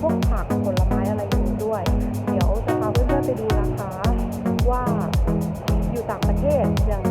พวกผักผลไม้อะไรอยู่ด้วย เดี๋ยวจะพาเพื่อนๆไปดูนะคะ ว่าอยู่ต่างประเทศอย่าง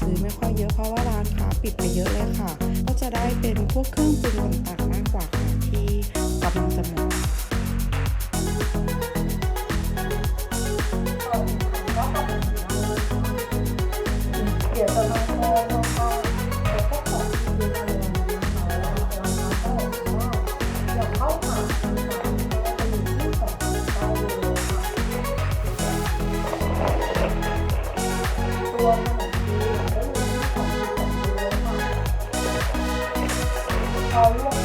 ซื้อไม่ค่อยเยอะเพราะว่าร้านค้าปิดไปเยอะเลยค่ะ ก็จะได้เป็นพวกเครื่องปรุงต่างๆ